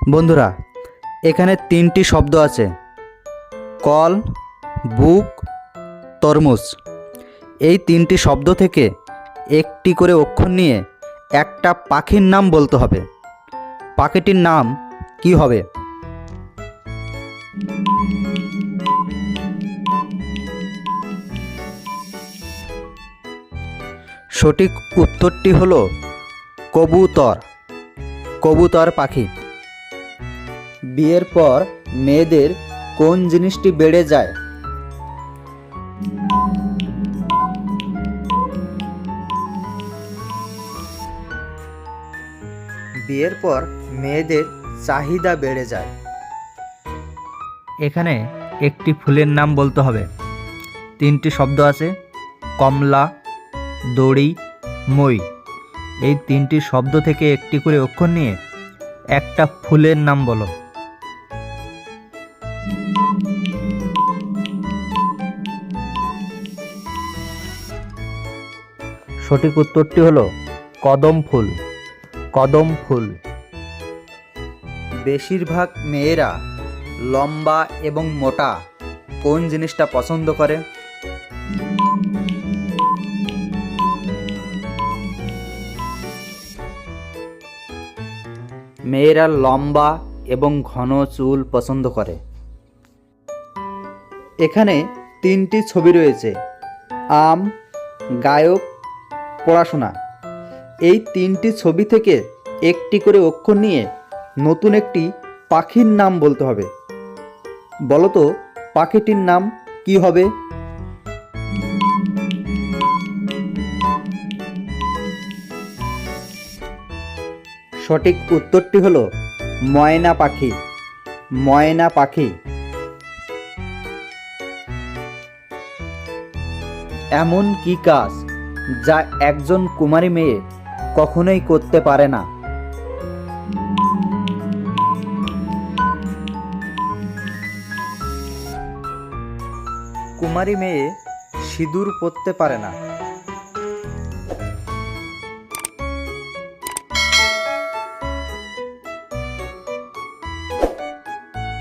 বন্ধুরা, এখানে তিনটি শব্দ আছে। কল, বুক, তরমুজ। এই তিনটি শব্দ থেকে একটি করে অক্ষর নিয়ে একটা পাখির নাম বলতে হবে। পাখিটির নাম কি হবে? সঠিক উত্তরটি হলো কবুতর। কবুতর পাখি। বিয়ের পর মেয়েদের কোন জিনিসটি বেড়ে যায়? বিয়ের পর মেয়েদের চাহিদা বেড়ে যায়। এখানে একটি ফুলের নাম বলতে হবে। তিনটি শব্দ আছে, কমলা, দড়ি, মই। এই তিনটি শব্দ থেকে একটি করে অক্ষর নিয়ে একটা ফুলের নাম বলো। সঠিক উত্তরটি হলো কদম ফুল। কদম ফুল। বেশিরভাগ মেয়েরা লম্বা এবং মোটা, কোন জিনিসটা পছন্দ করে? মেয়েরা লম্বা এবং ঘন চুল পছন্দ করে। এখানে তিনটি ছবি রয়েছে। আম, গায়ক পড়াশোনা। এই তিনটি ছবি থেকে একটি করে অক্ষর নিয়ে নতুন একটি পাখির নাম বলতে হবে। বলতো, পাখিটির নাম কি হবে? সঠিক উত্তরটি হলো, ময়না পাখি। ময়না পাখি। এমন কি কাজ যা একজন কুমারী মেয়ে কখনোই করতে পারে না। কুমারী মেয়ে সিঁদুর পরতে পারে না।